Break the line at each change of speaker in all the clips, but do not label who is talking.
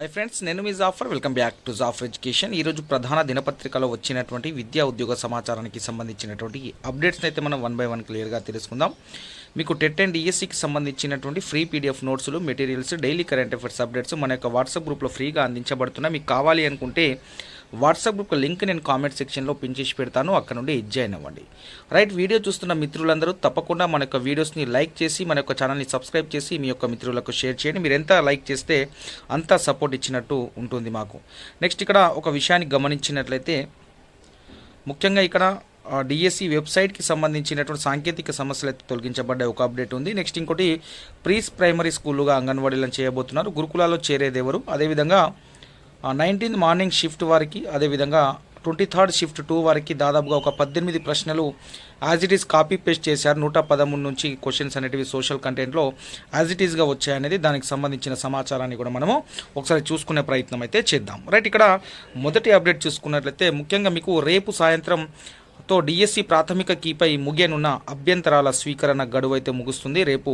High friends నేను మీ Jaffar. Welcome back to Jaffar education ఈరోజు ప్రధాన దినపత్రికలో వచ్చినటువంటి విద్యా ఉద్యోగ సమాచారానికి సంబంధించినటువంటి అప్డేట్స్ని అయితే మనం వన్ బై వన్ క్లియర్గా తెలుసుకుందాం. మీకు టెట్ అండ్ ఈఎస్సికి సంబంధించినటువంటి ఫ్రీ పీడిఎఫ్ నోట్స్లు materials daily current affairs updates మన యొక్క వాట్సాప్ గ్రూప్లో ఫ్రీగా అందించబడుతున్నాయి. మీకు కావాలి అనుకుంటే వాట్సాప్ గ్రూప్ లింక్ నేను కామెంట్ సెక్షన్లో పిన్ చేసి పెడతాను అక్కడ నుండి జాయిన్ అవ్వండి. రైట్ వీడియో చూస్తున్న మిత్రులందరూ తప్పకుండా మన యొక్క వీడియోస్ని లైక్ చేసి మన యొక్క ఛానల్ని సబ్స్క్రైబ్ చేసి మీ యొక్క మిత్రులకు షేర్ చేయండి. మీరు ఎంత లైక్ చేస్తే అంత సపోర్ట్ ఇచ్చినట్టు ఉంటుంది మాకు. నెక్స్ట్ ఇక్కడ ఒక విషయాన్ని గమనించినట్లయితే ముఖ్యంగా ఇక్కడ డిఎస్సి వెబ్సైట్కి సంబంధించినటువంటి సాంకేతిక సమస్యలు అయితే తొలగించబడ్డ ఒక అప్డేట్ ఉంది. నెక్స్ట్ ఇంకోటి ప్రీస్ ప్రైమరీ స్కూలుగా అంగన్వాడీలను చేయబోతున్నారు. గురుకులాల్లో చేరేదెవరు అదేవిధంగా నైన్టీన్త్ మార్నింగ్ షిఫ్ట్ వారికి అదేవిధంగా ట్వంటీ థర్డ్ షిఫ్ట్ టూ వారికి దాదాపుగా ఒక పద్దెనిమిది ప్రశ్నలు as it is copy paste చేశారు. నూట పదమూడు నుంచి క్వశ్చన్స్ అనేటివి సోషల్ కంటెంట్లో యాజ్ ఇట్ ఈస్గా వచ్చాయనేది దానికి సంబంధించిన సమాచారాన్ని కూడా మనము ఒకసారి చూసుకునే ప్రయత్నం అయితే చేద్దాం. రైట్ ఇక్కడ మొదటి అప్డేట్ చూసుకున్నట్లయితే ముఖ్యంగా మీకు రేపు సాయంత్రం తో డిఎస్సి ప్రాథమిక కీపై ముగియనున్న అభ్యంతరాల స్వీకరణ గడువు అయితే ముగుస్తుంది. రేపు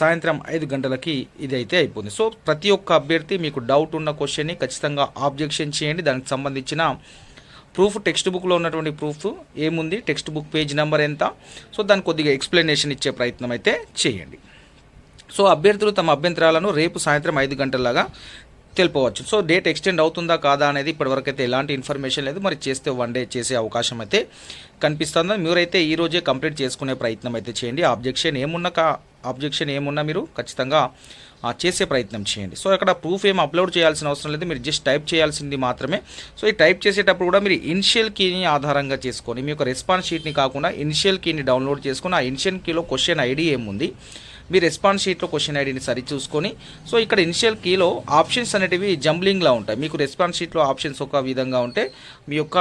సాయంత్రం ఐదు గంటలకి ఇది అయితే అయిపోతుంది. సో ప్రతి ఒక్క అభ్యర్థి మీకు డౌట్ ఉన్న క్వశ్చన్ని ఖచ్చితంగా ఆబ్జెక్షన్ చేయండి. దానికి సంబంధించిన ప్రూఫ్ టెక్స్ట్ బుక్లో ఉన్నటువంటి ప్రూఫ్ ఏముంది? టెక్స్ట్ బుక్ పేజ్ నెంబర్ ఎంత? సో దాని కొద్దిగా ఎక్స్ప్లెనేషన్ ఇచ్చే ప్రయత్నం అయితే చేయండి. సో అభ్యర్థులు తమ అభ్యంతరాలను రేపు సాయంత్రం ఐదు గంటలలాగా తెలుపవచ్చు. సో డేట్ ఎక్స్టెండ్ అవుతుందా కాదా అనేది ఇప్పటివరకు అయితే ఎలాంటి ఇన్ఫర్మేషన్ లేదు. మరి చేస్తే వన్ డే చేసే అవకాశం అయితే కనిపిస్తుంది. మీరైతే ఈ రోజే కంప్లీట్ చేసుకునే ప్రయత్నం అయితే చేయండి. ఆబ్జెక్షన్ ఏమున్నా కా ఆబ్జెక్షన్ ఏమున్నా మీరు ఖచ్చితంగా ఆ, చేసే ప్రయత్నం చేయండి. సో ఇక్కడ ప్రూఫ్ ఏం అప్లోడ్ చేయాల్సిన అవసరం లేదు. మీరు జస్ట్ టైప్ చేయాల్సింది మాత్రమే. సో ఈ టైప్ చేసేటప్పుడు కూడా మీరు ఇనిషియల్ కీని ఆధారంగా చేసుకొని మీ యొక్క రెస్పాన్స్ షీట్ని కాకుండా ఇనిషియల్ కీని డౌన్లోడ్ చేసుకుని ఆ ఇనిషియల్ కీలో క్వశ్చన్ ఐడి ఏముంది మీ రెస్పాన్స్ షీట్లో క్వశ్చన్ ఐడిని సరి చూసుకొని. సో ఇక్కడ ఇనిషియల్ కీలో ఆప్షన్స్ అనేటివి జంబ్లింగ్లా ఉంటాయి. మీకు రెస్పాన్స్ షీట్లో ఆప్షన్స్ ఒక విధంగా ఉంటే మీ యొక్క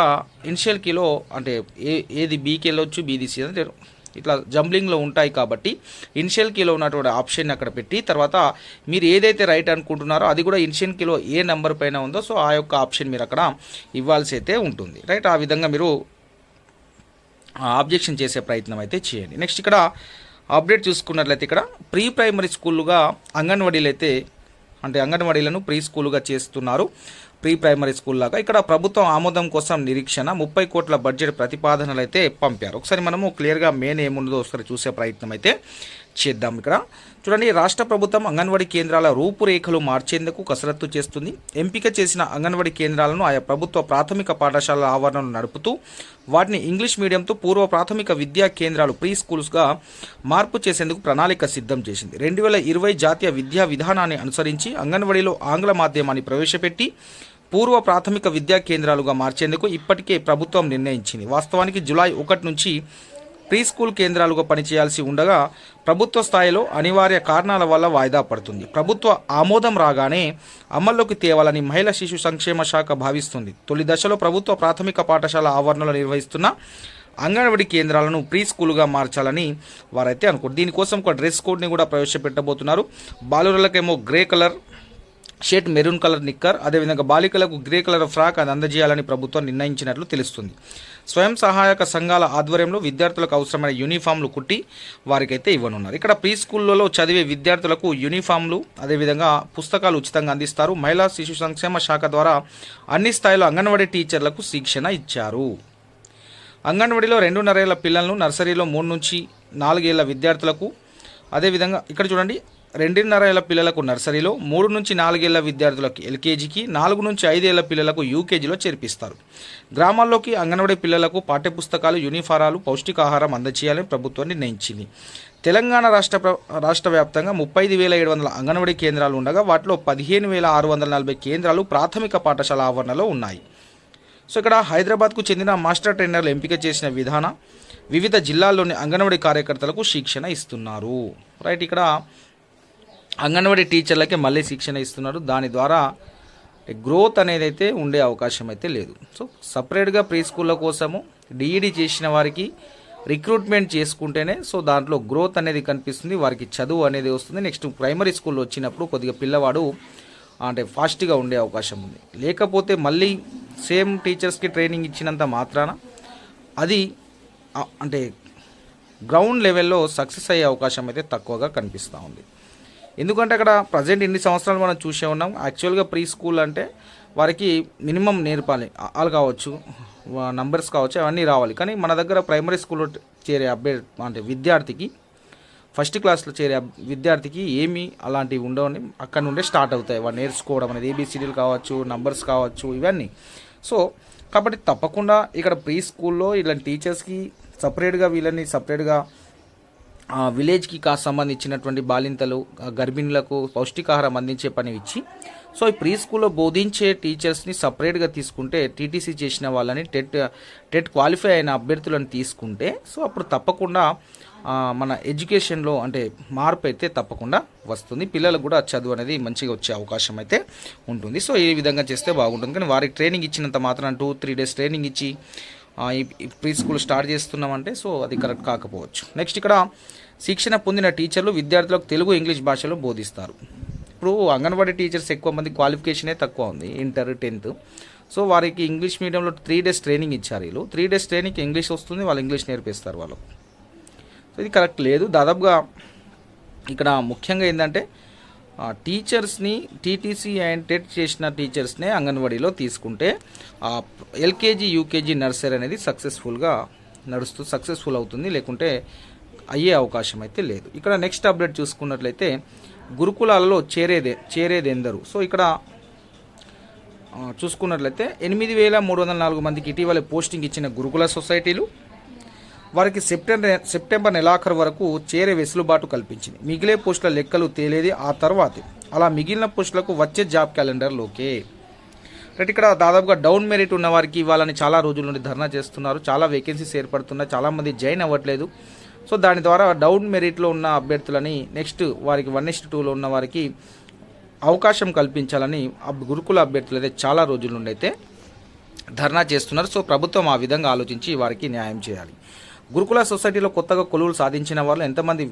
ఇనిషియల్ కీలో అంటే ఏ ఏది బీకి వెళ్ళొచ్చు బీది సి అంటే ఇట్లా జంబ్లింగ్లో ఉంటాయి కాబట్టి ఇనిషియల్ కీలో ఉన్నటువంటి ఆప్షన్ అక్కడ పెట్టి తర్వాత మీరు ఏదైతే రైట్ అనుకుంటున్నారో అది కూడా ఇనిషియల్ కీలో ఏ నెంబర్ పైన ఉందో సో ఆ యొక్క ఆప్షన్ మీరు అక్కడ ఇవ్వాల్సి అయితే ఉంటుంది. రైట్ ఆ విధంగా మీరు ఆబ్జెక్షన్ చేసే ప్రయత్నం అయితే చేయండి. నెక్స్ట్ ఇక్కడ అప్డేట్ చూసుకున్నట్లయితే ఇక్కడ ప్రీ ప్రైమరీ స్కూళ్ళుగా అంగన్వాడీలు అయితే అంటే అంగన్వాడీలను ప్రీ స్కూలుగా చేస్తున్నారు. ప్రీ ప్రైమరీ స్కూల్ లాగా ఇక్కడ ప్రభుత్వం ఆమోదం కోసం నిరీక్షణ ముప్పై కోట్ల బడ్జెట్ ప్రతిపాదనలు అయితే పంపారు. ఒకసారి మనము క్లియర్గా మెయిన్ ఏముందో ఒకసారి చూసే ప్రయత్నం అయితే చేద్దాం ఇక్కడ. చూడండి రాష్ట్ర ప్రభుత్వం అంగన్వాడీ కేంద్రాల రూపురేఖలు మార్చేందుకు కసరత్తు చేస్తుంది. ఎంపిక చేసిన అంగన్వాడీ కేంద్రాలను ఆయా ప్రభుత్వ ప్రాథమిక పాఠశాలల ఆవరణను నడుపుతూ వాటిని ఇంగ్లీష్ మీడియంతో పూర్వ ప్రాథమిక విద్యా కేంద్రాలు ప్రీ స్కూల్స్గా మార్పు చేసేందుకు ప్రణాళిక సిద్ధం చేసింది. రెండు వేల ఇరవై జాతీయ విద్యా విధానాన్ని అనుసరించి అంగన్వాడీలో ఆంగ్ల మాధ్యమాన్ని ప్రవేశపెట్టి పూర్వ ప్రాథమిక విద్యా కేంద్రాలుగా మార్చేందుకు ఇప్పటికే ప్రభుత్వం నిర్ణయించింది. వాస్తవానికి జులై ఒకటి నుంచి ప్రీ స్కూల్ కేంద్రాలుగా పనిచేయాల్సి ఉండగా ప్రభుత్వ స్థాయిలో అనివార్య కారణాల వల్ల వాయిదా పడుతుంది. ప్రభుత్వ ఆమోదం రాగానే అమల్లోకి తేవాలని మహిళా శిశు సంక్షేమ శాఖ భావిస్తుంది. తొలి దశలో ప్రభుత్వ ప్రాథమిక పాఠశాల ఆవరణలో నిర్వహిస్తున్న అంగన్వాడీ కేంద్రాలను ప్రీ స్కూల్గా మార్చాలని వారైతే అనుకుంటారు దీనికోసం ఒక డ్రెస్ కోడ్ని కూడా ప్రవేశపెట్టబోతున్నారు. బాలురలకేమో grey colour shirt maroon colour knicker అదేవిధంగా బాలికలకు గ్రే కలర్ ఫ్రాక్ అది అందజేయాలని ప్రభుత్వం నిర్ణయించినట్లు తెలుస్తుంది. స్వయం సహాయక సంఘాల ఆధ్వర్యంలో విద్యార్థులకు అవసరమైన యూనిఫామ్లు కుట్టి వారికైతే ఇవ్వనున్నారు. ఇక్కడ ప్రీ స్కూళ్ళలో చదివే విద్యార్థులకు యూనిఫామ్లు అదేవిధంగా పుస్తకాలు ఉచితంగా అందిస్తారు. మహిళా శిశు సంక్షేమ శాఖ ద్వారా అన్ని స్థాయిలో అంగన్వాడీ టీచర్లకు శిక్షణ ఇచ్చారు. అంగన్వాడీలో రెండున్నరేళ్ళ పిల్లలను నర్సరీలో మూడు నుంచి నాలుగేళ్ళ విద్యార్థులకు అదేవిధంగా ఇక్కడ చూడండి రెండున్నర ఏళ్ళ పిల్లలకు నర్సరీలో మూడు నుంచి నాలుగేళ్ళ విద్యార్థులకు ఎల్కేజీకి నాలుగు నుంచి ఐదేళ్ళ పిల్లలకు యూకేజీలో చేర్పిస్తారు. గ్రామాల్లోకి అంగన్వాడీ పిల్లలకు పాఠ్యపుస్తకాలు యూనిఫారాలు పౌష్టికాహారం అందజేయాలని ప్రభుత్వం నిర్ణయించింది. తెలంగాణ రాష్ట్ర ప్ర- రాష్ట్ర వ్యాప్తంగా ముప్పై ఐదు వేల ఏడు వందల అంగన్వాడీ కేంద్రాలు ఉండగా వాటిలో పదిహేను వేల ఆరు వందల నలభై కేంద్రాలు ప్రాథమిక పాఠశాల ఆవరణలో ఉన్నాయి. సో ఇక్కడ హైదరాబాద్కు చెందిన మాస్టర్ ట్రైనర్లు ఎంపిక చేసిన విధాన వివిధ జిల్లాల్లోని అంగన్వాడీ కార్యకర్తలకు శిక్షణ ఇస్తున్నారు. రైట్ ఇక్కడ అంగన్వాడీ టీచర్లకే మళ్ళీ శిక్షణ ఇస్తున్నారు. దాని ద్వారా గ్రోత్ అనేది అయితే ఉండే అవకాశం అయితే లేదు. సో సపరేట్గా ప్రీ స్కూళ్ళ కోసము డిఈడి చేసిన వారికి రిక్రూట్మెంట్ చేసుకుంటేనే సో దాంట్లో గ్రోత్ అనేది కనిపిస్తుంది. వారికి చదువు అనేది వస్తుంది. నెక్స్ట్ ప్రైమరీ స్కూల్లో వచ్చినప్పుడు కొద్దిగా పిల్లవాడు అంటే ఫాస్ట్గా ఉండే అవకాశం ఉంది. లేకపోతే మళ్ళీ సేమ్ టీచర్స్కి ట్రైనింగ్ ఇచ్చినంత మాత్రాన అది అంటే గ్రౌండ్ లెవెల్లో సక్సెస్ అయ్యే అవకాశం అయితే తక్కువగా కనిపిస్తూ ఉంది. ఎందుకంటే అక్కడ ప్రజెంట్ ఇన్ని సంవత్సరాలు మనం చూసే ఉన్నాం. యాక్చువల్గా ప్రీ స్కూల్ అంటే వారికి మినిమం నేర్పాలి. ఆలు కావచ్చు నంబర్స్ కావచ్చు అవన్నీ రావాలి. కానీ మన దగ్గర ప్రైమరీ స్కూల్లో చేరే అబ్బాయి అంటే విద్యార్థికి ఫస్ట్ క్లాస్లో చేరే విద్యార్థికి ఏమి అలాంటివి ఉండవని అక్కడ నుండే స్టార్ట్ అవుతాయి. వాడు నేర్చుకోవడం అనేది ఏబిసిడీలు కావచ్చు నంబర్స్ కావచ్చు ఇవన్నీ. సో కాబట్టి తప్పకుండా ఇక్కడ ప్రీ స్కూల్లో ఇలాంటి టీచర్స్కి సపరేట్గా వీళ్ళని సపరేట్గా విలేజ్కి కా సంబంధించినటువంటి బాలింతలు గర్భిణులకు పౌష్టికాహారం అందించే పని ఇచ్చి సో ఈ ప్రీ స్కూల్లో బోధించే టీచర్స్ని సపరేట్గా తీసుకుంటే టీటీసీ చేసిన వాళ్ళని టెట్ టెట్ క్వాలిఫై అయిన అభ్యర్థులను తీసుకుంటే సో అప్పుడు తప్పకుండా మన ఎడ్యుకేషన్లో అంటే మార్పు అయితే తప్పకుండా వస్తుంది. పిల్లలకు కూడా చదువు అనేది మంచిగా వచ్చే అవకాశం అయితే ఉంటుంది. సో ఈ విధంగా చేస్తే బాగుంటుంది. కానీ వారికి ట్రైనింగ్ ఇచ్చినంత మాత్రం టూ త్రీ డేస్ ట్రైనింగ్ ఇచ్చి ప్రీ స్కూల్ స్టార్ట్ చేస్తున్నామంటే సో అది కరెక్ట్ కాకపోవచ్చు. నెక్స్ట్ ఇక్కడ శిక్షణ పొందిన టీచర్లు విద్యార్థులకు తెలుగు ఇంగ్లీష్ భాషలో బోధిస్తారు. ఇప్పుడు అంగన్వాడీ టీచర్స్ ఎక్కువ మంది క్వాలిఫికేషనే తక్కువ ఉంది ఇంటర్ టెన్త్. సో వారికి ఇంగ్లీష్ మీడియంలో త్రీ డేస్ ట్రైనింగ్ ఇచ్చారు వీళ్ళు. త్రీ డేస్ ట్రైనింగ్ ఇంగ్లీష్ వస్తుంది వాళ్ళు ఇంగ్లీష్ నేర్పిస్తారు వాళ్ళు సో ఇది కరెక్ట్ లేదు. దాదాపుగా ఇక్కడ ముఖ్యంగా ఏంటంటే టీచర్స్ని టీటీసీ అండ్ టెట్ చేసిన టీచర్స్నే అంగన్వాడీలో తీసుకుంటే ఆ, ఎల్కేజీ యూకేజీ నర్సరీ అనేది సక్సెస్ఫుల్గా నడుస్తూ సక్సెస్ఫుల్ అవుతుంది. లేకుంటే అయ్యే అవకాశం అయితే లేదు. ఇక్కడ నెక్స్ట్ అప్డేట్ చూసుకున్నట్లయితే గురుకులాలలో చేరేదే చేరేది ఎందరు సో ఇక్కడ చూసుకున్నట్లయితే ఎనిమిది వేల మూడు వందల నాలుగు మందికి ఇటీవల పోస్టింగ్ ఇచ్చిన గురుకుల సొసైటీలు వారికి సెప్టెంబర్ సెప్టెంబర్ నెలాఖరు వరకు చేరే వెసులుబాటు కల్పించింది. మిగిలే పోస్టుల లెక్కలు తేలేది ఆ తర్వాతే. అలా మిగిలిన పోస్టులకు వచ్చే జాబ్ క్యాలెండర్లోకే. రైట్ ఇక్కడ దాదాపుగా డౌన్ మెరిట్ ఉన్న వారికి వాళ్ళని చాలా రోజుల నుండి ధర్నా చేస్తున్నారు. చాలా వేకెన్సీస్ ఏర్పడుతున్నాయి. చాలామంది జాయిన్ అవ్వట్లేదు. సో దాని ద్వారా డౌన్ మెరిట్లో ఉన్న అభ్యర్థులని నెక్స్ట్ వారికి వన్ నెక్స్ట్ టూలో ఉన్న వారికి అవకాశం కల్పించాలని గురుకుల అభ్యర్థులు అయితే చాలా రోజుల నుండి అయితే ధర్నా చేస్తున్నారు. సో ప్రభుత్వం ఆ విధంగా ఆలోచించి వారికి న్యాయం చేయాలి. గురుకుల సొసైటీలో కొత్తగా కొలువులు సాధించిన వాళ్ళు ఎంతమంది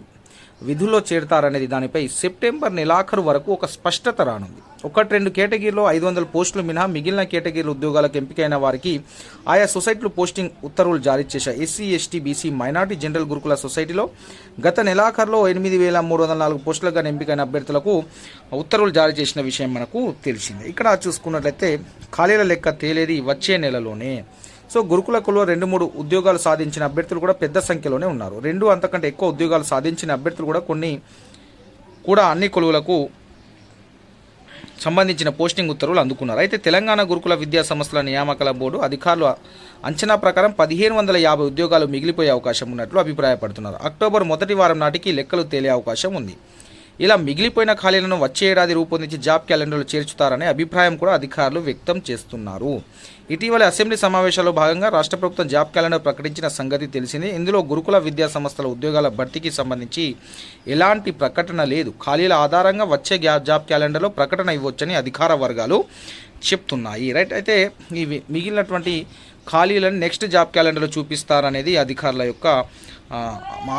విధుల్లో చేరతారనేది దానిపై సెప్టెంబర్ నెలాఖరు వరకు ఒక స్పష్టత రానుంది. ఒకటి రెండు కేటగిరీలో ఐదు వందల పోస్టులు మినహా మిగిలిన కేటగిరీల ఉద్యోగాలకు ఎంపికైన వారికి ఆయా సొసైటీలు పోస్టింగ్ ఉత్తర్వులు జారీ చేశాయి. SC ST BC minority general Gurukula సొసైటీలో గత నెలాఖరులో ఎనిమిది వేల మూడు వందల నాలుగు పోస్టులుగా ఎంపికైన అభ్యర్థులకు ఉత్తర్వులు జారీ చేసిన విషయం మనకు తెలిసింది. ఇక్కడ చూసుకున్నట్లయితే ఖాళీల లెక్క తేలేది వచ్చే నెలలోనే. సో గురుకుల కులో రెండు మూడు ఉద్యోగాలు సాధించిన అభ్యర్థులు కూడా పెద్ద సంఖ్యలోనే ఉన్నారు. రెండు అంతకంటే ఎక్కువ ఉద్యోగాలు సాధించిన అభ్యర్థులు కూడా కొన్ని కూడా అన్ని కొలువులకు సంబంధించిన పోస్టింగ్ ఉత్తర్వులు అందుకున్నారు. అయితే తెలంగాణ గురుకుల విద్యా సంస్థల నియామకాల బోర్డు అధికారులు అంచనా ప్రకారం పదిహేను వందల యాభై ఉద్యోగాలు మిగిలిపోయే అవకాశం ఉన్నట్లు అభిప్రాయపడుతున్నారు. అక్టోబర్ మొదటి వారం నాటికి లెక్కలు తేలే అవకాశం ఉంది. ఇలా మిగిలిపోయిన ఖాళీలను వచ్చే ఏడాది రూపొందించి జాబ్ క్యాలెండర్లో చేర్చుతారనే అభిప్రాయం కూడా అధికారులు వ్యక్తం చేస్తున్నారు. ఇటీవల అసెంబ్లీ సమావేశాల్లో భాగంగా రాష్ట్ర ప్రభుత్వం జాబ్ క్యాలెండర్ ప్రకటించిన సంగతి తెలిసింది. ఇందులో గురుకుల విద్యా సంస్థల ఉద్యోగాల భర్తీకి సంబంధించి ఎలాంటి ప్రకటన లేదు. ఖాళీల ఆధారంగా వచ్చే జాబ్ క్యాలెండర్లో ప్రకటన ఇవ్వచ్చని అధికార వర్గాలు చెప్తున్నాయి. రైట్ అయితే ఇవి మిగిలినటువంటి ఖాళీలను నెక్స్ట్ జాబ్ క్యాలెండర్లో చూపిస్తారనేది అధికారుల యొక్క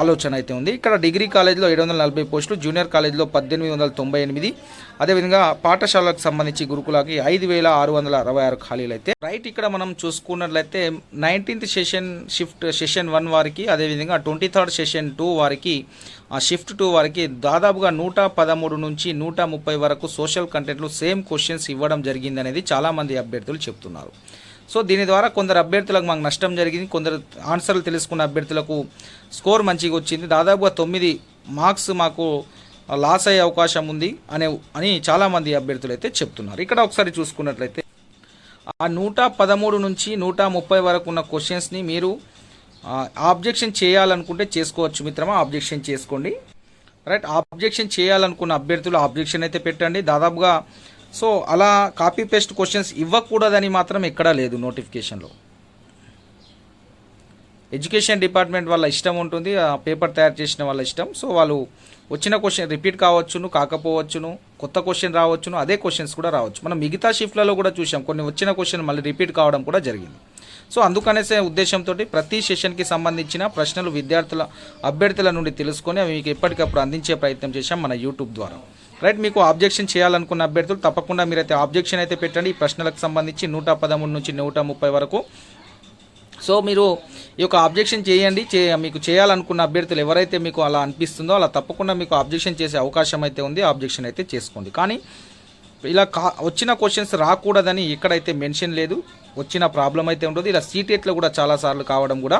ఆలోచన అయితే ఉంది. ఇక్కడ డిగ్రీ కాలేజ్లో ఏడు వందల నలభై పోస్టులు జూనియర్ కాలేజ్లో పద్దెనిమిది వందల తొంభై ఎనిమిది అదేవిధంగా పాఠశాలకు సంబంధించి గురుకులకి ఐదు వేల ఆరు వందల అరవై ఆరు ఖాళీలు అయితే రైట్ ఇక్కడ మనం చూసుకున్నట్లయితే nineteenth session shift session one వారికి అదేవిధంగా ట్వంటీ థర్డ్ సెషన్ టూ వారికి ఆ షిఫ్ట్ టూ వారికి దాదాపుగా నూట పదమూడు నుంచి నూట ముప్పై వరకు సోషల్ కంటెంట్లు సేమ్ క్వశ్చన్స్ ఇవ్వడం జరిగిందనేది చాలామంది అభ్యర్థులు చెప్తున్నారు. సో దీని ద్వారా కొందరు అభ్యర్థులకు మాకు నష్టం జరిగింది. కొందరు ఆన్సర్లు తెలుసుకున్న అభ్యర్థులకు స్కోర్ మంచిగా వచ్చింది. దాదాపుగా తొమ్మిది మార్క్స్ మాకు లాస్ అయ్యే అవకాశం ఉంది అనే అని చాలామంది అభ్యర్థులు అయితే చెప్తున్నారు. ఇక్కడ ఒకసారి చూసుకున్నట్లయితే ఆ నూట పదమూడు నుంచి నూట ముప్పై వరకు ఉన్న క్వశ్చన్స్ని మీరు ఆబ్జెక్షన్ చేయాలనుకుంటే చేసుకోవచ్చు మిత్రమా? ఆబ్జెక్షన్ చేసుకోండి. రైట్ ఆబ్జెక్షన్ చేయాలనుకున్న అభ్యర్థులు ఆబ్జెక్షన్ అయితే పెట్టండి. దాదాపుగా సో అలా కాపీ పేస్ట్ క్వశ్చన్స్ ఇవ్వకూడదని మాత్రం ఎక్కడా లేదు నోటిఫికేషన్లో ఎడ్యుకేషన్ డిపార్ట్మెంట్ వాళ్ళ ఇష్టం ఉంటుంది ఆ పేపర్ తయారు చేసిన వాళ్ళ ఇష్టం. సో వాళ్ళు వచ్చిన క్వశ్చన్ రిపీట్ కావచ్చును కాకపోవచ్చును కొత్త క్వశ్చన్ రావచ్చును అదే క్వశ్చన్స్ కూడా రావచ్చు. మనం మిగతా షిఫ్ట్లలో కూడా చూసాం కొన్ని వచ్చిన క్వశ్చన్ మళ్ళీ రిపీట్ కావడం కూడా జరిగింది. సో అందుకనేసే ఉద్దేశంతో ప్రతి సెషన్కి సంబంధించిన ప్రశ్నలు విద్యార్థుల అభ్యర్థుల నుండి తెలుసుకొని అవి మీకు ఎప్పటికప్పుడు అందించే ప్రయత్నం చేశాం మన యూట్యూబ్ ద్వారా. రైట్ మీకు ఆబ్జెక్షన్ చేయాలనుకున్న అభ్యర్థులు తప్పకుండా మీరైతే ఆబ్జెక్షన్ అయితే పెట్టండి. ఈ ప్రశ్నలకు సంబంధించి నూట పదమూడు నుంచి నూట ముప్పై వరకు. సో మీరు ఈ యొక్క ఆబ్జెక్షన్ చేయండి. చే మీకు చేయాలనుకున్న అభ్యర్థులు ఎవరైతే మీకు అలా అనిపిస్తుందో అలా తప్పకుండా మీకు ఆబ్జెక్షన్ చేసే అవకాశం అయితే ఉంది. ఆబ్జెక్షన్ అయితే చేసుకోండి. కానీ ఇలా కా వచ్చిన క్వశ్చన్స్ రాకూడదని ఎక్కడైతే మెన్షన్ లేదు వచ్చిన ప్రాబ్లం అయితే ఉంటుంది ఇలా సీటెట్లో కూడా చాలాసార్లు కావడం కూడా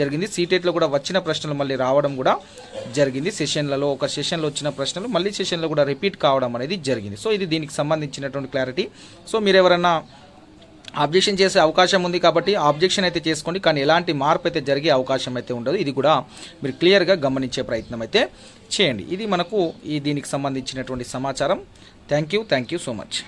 జరిగింది. సీటెట్లో కూడా వచ్చిన ప్రశ్నలు మళ్ళీ రావడం కూడా జరిగింది. సెషన్లలో ఒక సెషన్లో వచ్చిన ప్రశ్నలు మళ్ళీ సెషన్లో కూడా రిపీట్ కావడం అనేది జరిగింది. సో ఇది దీనికి సంబంధించినటువంటి క్లారిటీ. సో మీరు ఎవరైనా అబ్జెక్షన్ చేసే అవకాశం ఉంది కాబట్టి ఆబ్జెక్షన్ అయితే చేసుకోండి. కానీ ఎలాంటి మార్పు అయితే జరిగే అవకాశం అయితే ఉండదు. ఇది కూడా మీరు క్లియర్గా గమనించే ప్రయత్నం అయితే చేయండి. ఇది మనకు ఈ దీనికి సంబంధించినటువంటి సమాచారం. Thank you. Thank you so much.